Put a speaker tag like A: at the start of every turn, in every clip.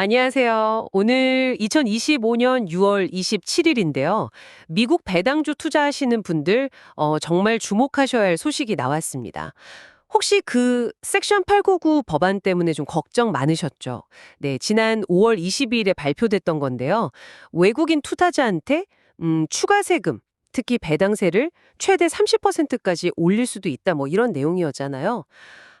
A: 안녕하세요. 오늘 2025년 6월 27일인데요. 미국 배당주 투자하시는 분들 어, 정말 주목하셔야 할 소식이 나왔습니다. 혹시 그 섹션 899 법안 때문에 좀 걱정 많으셨죠? 네, 지난 5월 22일에 발표됐던 건데요. 외국인 투자자한테 음, 추가 세금, 특히 배당세를 최대 30%까지 올릴 수도 있다 뭐 이런 내용이었잖아요.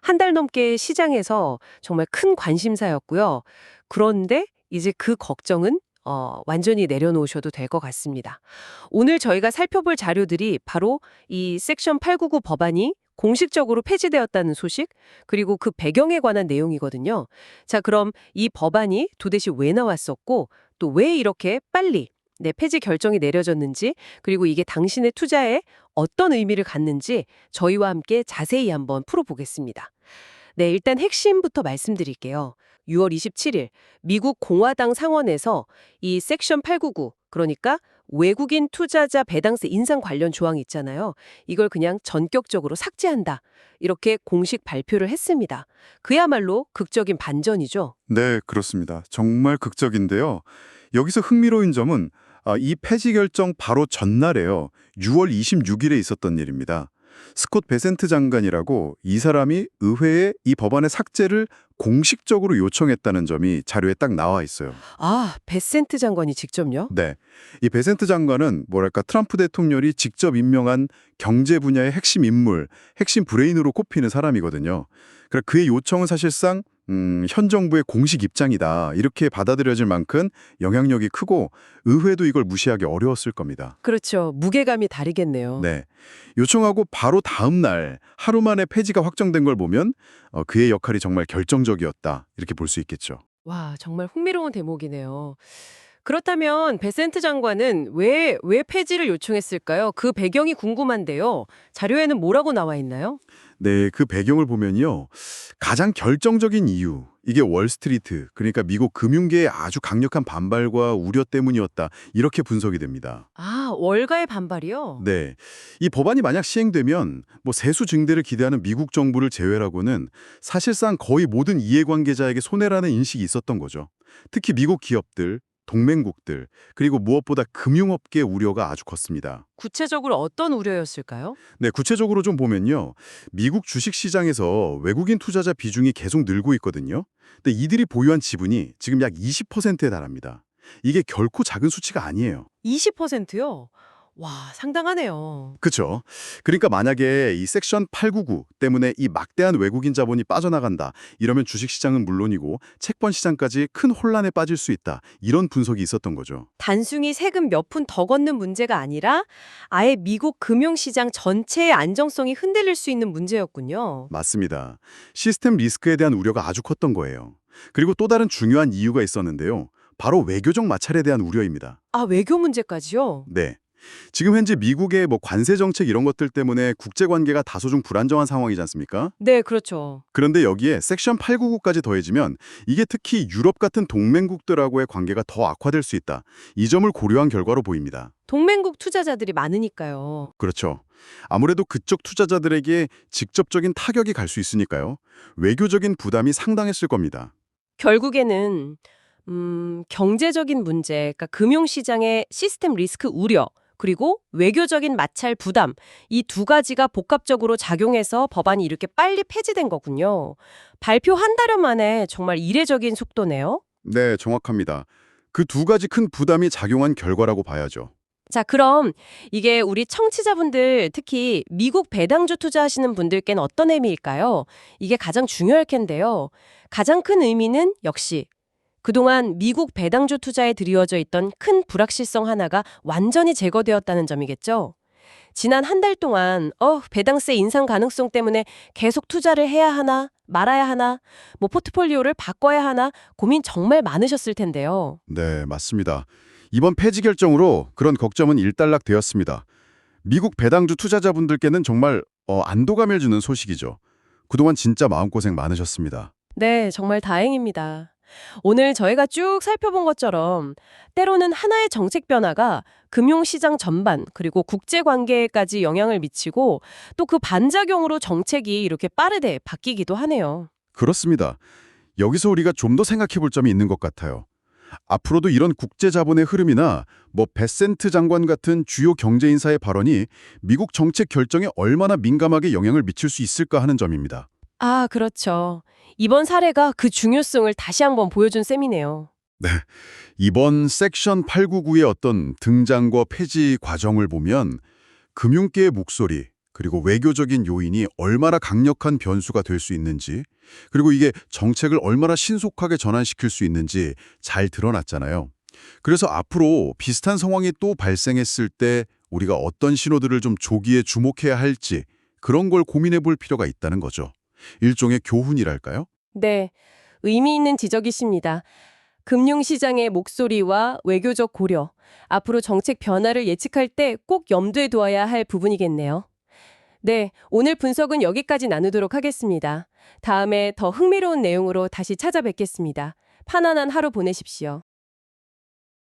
A: 한 달 넘게 시장에서 정말 큰 관심사였고요. 그런데 이제 그 걱정은 어, 완전히 내려놓으셔도 될 것 같습니다. 오늘 저희가 살펴볼 자료들이 바로 이 섹션 899 법안이 공식적으로 폐지되었다는 소식, 그리고 그 배경에 관한 내용이거든요. 자, 그럼 이 법안이 도대체 왜 나왔었고, 또 왜 이렇게 빨리 네, 폐지 결정이 내려졌는지, 그리고 이게 당신의 투자에 어떤 의미를 갖는지 저희와 함께 자세히 한번 풀어보겠습니다. 네, 일단 핵심부터 말씀드릴게요. 6월 27일 미국 공화당 상원에서 이 섹션 899, 그러니까 외국인 투자자 배당세 인상 관련 조항 있잖아요. 이걸 그냥 전격적으로 삭제한다. 이렇게 공식 발표를 했습니다. 그야말로 극적인 반전이죠.
B: 네, 그렇습니다. 정말 극적인데요. 여기서 흥미로운 점은 아, 이 폐지 결정 바로 전날에요. 6월 26일에 있었던 일입니다. 스콧 베센트 장관이라고 이 사람이 의회에 이 법안의 삭제를 공식적으로 요청했다는 점이 자료에 딱 나와 있어요.
A: 아, 베센트 장관이 직접요?
B: 네. 이 베센트 장관은 뭐랄까 트럼프 대통령이 직접 임명한 경제 분야의 핵심 인물, 핵심 브레인으로 꼽히는 사람이거든요. 그래 그의 요청은 사실상 음, 현 정부의 공식 입장이다. 이렇게 받아들여질 만큼 영향력이 크고 의회도 이걸 무시하기 어려웠을 겁니다.
A: 그렇죠. 무게감이 다르겠네요.
B: 네. 요청하고 바로 다음 날 하루 만에 폐지가 확정된 걸 보면 어, 그의 역할이 정말 결정적이었다. 이렇게 볼 수 있겠죠.
A: 와, 정말 흥미로운 대목이네요. 그렇다면 베센트 장관은 왜, 왜 폐지를 요청했을까요? 그 배경이 궁금한데요. 자료에는 뭐라고 나와 있나요?
B: 네, 그 배경을 보면요. 가장 결정적인 이유, 이게 월스트리트, 그러니까 미국 금융계의 아주 강력한 반발과 우려 때문이었다. 이렇게 분석이 됩니다.
A: 아, 월가의 반발이요?
B: 네. 이 법안이 만약 시행되면 뭐 세수 증대를 기대하는 미국 정부를 제외하고는 사실상 거의 모든 이해관계자에게 손해라는 인식이 있었던 거죠. 특히 미국 기업들, 동맹국들, 그리고 무엇보다 금융업계의 우려가 아주 컸습니다.
A: 구체적으로 어떤 우려였을까요?
B: 네, 구체적으로 좀 보면요. 미국 주식시장에서 외국인 투자자 비중이 계속 늘고 있거든요. 근데 이들이 보유한 지분이 지금 약 20%에 달합니다. 이게 결코 작은 수치가 아니에요.
A: 20%요? 와, 상당하네요.
B: 그렇죠. 그러니까 만약에 이 섹션 899 때문에 이 막대한 외국인 자본이 빠져나간다. 이러면 주식시장은 물론이고 채권 시장까지 큰 혼란에 빠질 수 있다. 이런 분석이 있었던 거죠.
A: 단순히 세금 몇 푼 더 걷는 문제가 아니라 아예 미국 금융시장 전체의 안정성이 흔들릴 수 있는 문제였군요.
B: 맞습니다. 시스템 리스크에 대한 우려가 아주 컸던 거예요. 그리고 또 다른 중요한 이유가 있었는데요. 바로 외교적 마찰에 대한 우려입니다.
A: 아, 외교 문제까지요?
B: 네. 지금 현재 미국의 뭐 관세 정책 이런 것들 때문에 국제 관계가 다소 좀 불안정한 상황이지 않습니까?
A: 네, 그렇죠.
B: 그런데 여기에 섹션 899까지 더해지면 이게 특히 유럽 같은 동맹국들하고의 관계가 더 악화될 수 있다. 이 점을 고려한 결과로 보입니다.
A: 동맹국 투자자들이 많으니까요.
B: 그렇죠. 아무래도 그쪽 투자자들에게 직접적인 타격이 갈 수 있으니까요. 외교적인 부담이 상당했을 겁니다.
A: 결국에는 음, 경제적인 문제, 그러니까 금융시장의 시스템 리스크 우려, 그리고 외교적인 마찰 부담, 이 두 가지가 복합적으로 작용해서 법안이 이렇게 빨리 폐지된 거군요. 발표 한 달여 만에 정말 이례적인 속도네요.
B: 네, 정확합니다. 그 두 가지 큰 부담이 작용한 결과라고 봐야죠.
A: 자, 그럼 이게 우리 청취자분들, 특히 미국 배당주 투자하시는 분들께는 어떤 의미일까요? 이게 가장 중요할 텐데요. 가장 큰 의미는 역시 그동안 미국 배당주 투자에 드리워져 있던 큰 불확실성 하나가 완전히 제거되었다는 점이겠죠. 지난 한 달 동안 어, 배당세 인상 가능성 때문에 계속 투자를 해야 하나, 말아야 하나, 뭐 포트폴리오를 바꿔야 하나 고민 정말 많으셨을 텐데요.
B: 네, 맞습니다. 이번 폐지 결정으로 그런 걱정은 일단락되었습니다. 미국 배당주 투자자분들께는 정말 어, 안도감을 주는 소식이죠. 그동안 진짜 마음고생 많으셨습니다.
A: 네, 정말 다행입니다. 오늘 저희가 쭉 살펴본 것처럼 때로는 하나의 정책 변화가 금융시장 전반 그리고 국제관계에까지 영향을 미치고 또 그 반작용으로 정책이 이렇게 빠르게 바뀌기도 하네요.
B: 그렇습니다. 여기서 우리가 좀 더 생각해 볼 점이 있는 것 같아요. 앞으로도 이런 국제 자본의 흐름이나 뭐 베센트 장관 같은 주요 경제 인사의 발언이 미국 정책 결정에 얼마나 민감하게 영향을 미칠 수 있을까 하는 점입니다.
A: 아, 그렇죠. 이번 사례가 그 중요성을 다시 한번 보여준 셈이네요.
B: 이번 섹션 899의 어떤 등장과 폐지 과정을 보면 금융계의 목소리 그리고 외교적인 요인이 얼마나 강력한 변수가 될 수 있는지 그리고 이게 정책을 얼마나 신속하게 전환시킬 수 있는지 잘 드러났잖아요. 그래서 앞으로 비슷한 상황이 또 발생했을 때 우리가 어떤 신호들을 좀 조기에 주목해야 할지 그런 걸 고민해 볼 필요가 있다는 거죠. 일종의 교훈이랄까요?
A: 네, 의미 있는 지적이십니다. 금융시장의 목소리와 외교적 고려, 앞으로 정책 변화를 예측할 때 꼭 염두에 두어야 할 부분이겠네요. 네, 오늘 분석은 여기까지 나누도록 하겠습니다. 다음에 더 흥미로운 내용으로 다시 찾아뵙겠습니다. 편안한 하루 보내십시오.